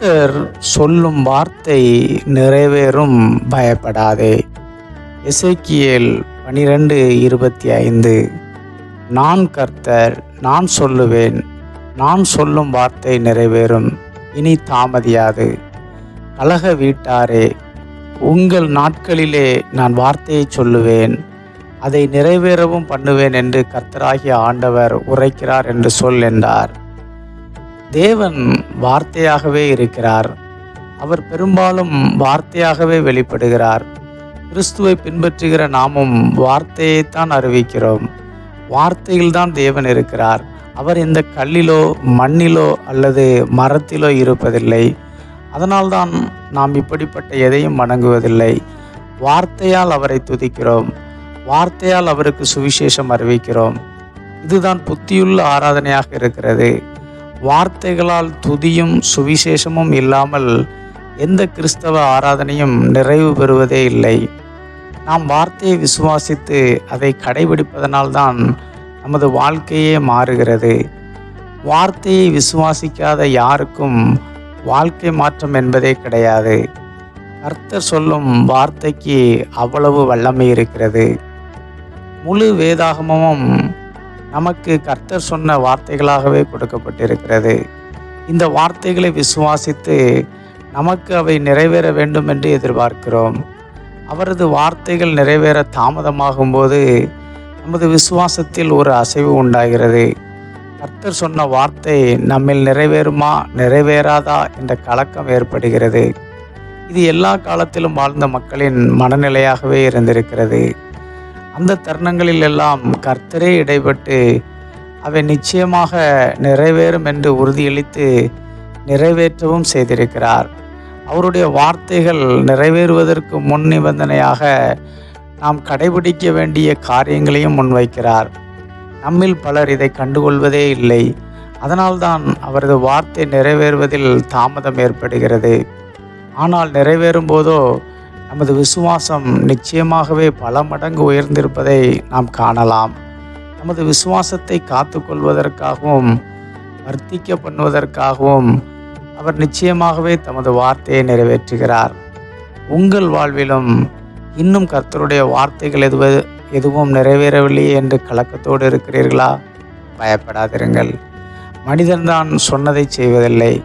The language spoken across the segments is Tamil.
கர்த்தர் சொல்லும் வார்த்தை நிறைவேறும் பயப்படாதே. இசைக்கியல் பனிரெண்டு இருபத்தி ஐந்து. நான் கர்த்தர் நான் சொல்லுவேன் நான் சொல்லும் வார்த்தை நிறைவேறும் இனி தாமதியாது. கலக வீட்டாரே உங்கள் நாட்களிலே நான் வார்த்தையை சொல்லுவேன் அதை நிறைவேறவும் பண்ணுவேன் என்று கர்த்தராகிய ஆண்டவர் உரைக்கிறார் என்று சொல் என்றார். தேவன் வார்த்தையாகவே இருக்கிறார். அவர் பெரும்பாலும் வார்த்தையாகவே வெளிப்படுகிறார். கிறிஸ்துவை பின்பற்றுகிற நாமும் வார்த்தையைத்தான் அறிவிக்கிறோம். வார்த்தையில்தான் தேவன் இருக்கிறார். அவர் இந்த கல்லிலோ மண்ணிலோ அல்லது மரத்திலோ இருப்பதில்லை. அதனால்தான் நாம் இப்படிப்பட்ட எதையும் வணங்குவதில்லை. வார்த்தையால் அவரை துதிக்கிறோம். வார்த்தையால் அவருக்கு சுவிசேஷம் அறிவிக்கிறோம். இதுதான் புத்தியுள்ள ஆராதனையாக இருக்கிறது. வார்த்தைகளால் துதியும் சுவிசேஷமும் இல்லாமல் எந்த கிறிஸ்தவ ஆராதனையும் நிறைவு பெறுவதே இல்லை. நாம் வார்த்தையை விசுவாசித்து அதை கடைபிடிப்பதனால்தான் நமது வாழ்க்கையே மாறுகிறது. வார்த்தையை விசுவாசிக்காத யாருக்கும் வாழ்க்கை மாற்றம் என்பதே கிடையாது. கர்த்தர் சொல்லும் வார்த்தைக்கு அவ்வளவு வல்லமை இருக்கிறது. முழு வேதாகமும் நமக்கு கர்த்தர் சொன்ன வார்த்தைகளாகவே கொடுக்கப்பட்டிருக்கிறது. இந்த வார்த்தைகளை விசுவாசித்து நமக்கு அவை நிறைவேற வேண்டும் என்று எதிர்பார்க்கிறோம். அவரது வார்த்தைகள் நிறைவேற தாமதமாகும் போது நமது விசுவாசத்தில் ஒரு அசைவு உண்டாகிறது. கர்த்தர் சொன்ன வார்த்தை நம்மில் நிறைவேறுமா நிறைவேறாதா என்ற கலக்கம் ஏற்படுகிறது. இது எல்லா காலத்திலும் வாழ்ந்த மக்களின் மனநிலையாகவே இருந்திருக்கிறது. அந்த தருணங்களில் எல்லாம் கர்த்தரே இடைப்பட்டு அவை நிச்சயமாக நிறைவேறும் என்று உறுதியளித்து நிறைவேற்றவும் செய்திருக்கிறார். அவருடைய வார்த்தைகள் நிறைவேறுவதற்கு முன் நிபந்தனையாக நாம் கடைபிடிக்க வேண்டிய காரியங்களையும் முன்வைக்கிறார். நம்மில் பலர் இதை கண்டுகொள்வதே இல்லை. அதனால்தான் அவரது வார்த்தை நிறைவேறுவதில் தாமதம் ஏற்படுகிறது. ஆனால் நிறைவேறும் போதோ நமது விசுவாசம் நிச்சயமாகவே பல மடங்கு உயர்ந்திருப்பதை நாம் காணலாம். நமது விசுவாசத்தை காத்துக்கொள்வதற்காகவும் வர்த்திக்க பண்ணுவதற்காகவும் அவர் நிச்சயமாகவே தமது வார்த்தையை நிறைவேற்றுகிறார். உங்கள் வாழ்விலும் இன்னும் கர்த்தருடைய வார்த்தைகள் எதுவ எதுவும் நிறைவேறவில்லையே என்று கலக்கத்தோடு இருக்கிறீர்களா? பயப்படாதிருங்கள். மனிதன்தான் சொன்னதை செய்வதில்லை.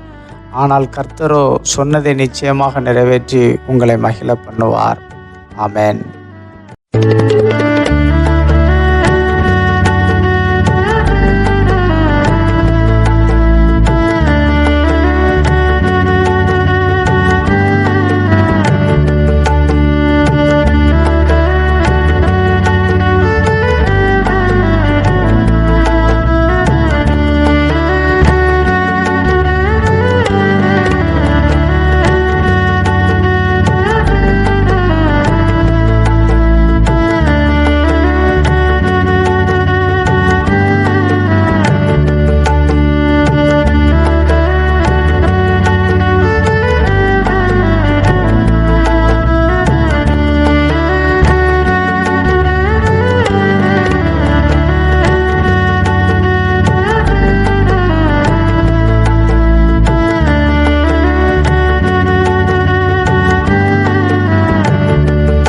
ஆனால் கர்த்தரோ சொன்னதை நிச்சயமாக நிறைவேற்றி உங்களை மகிழ பண்ணுவார். ஆமேன்.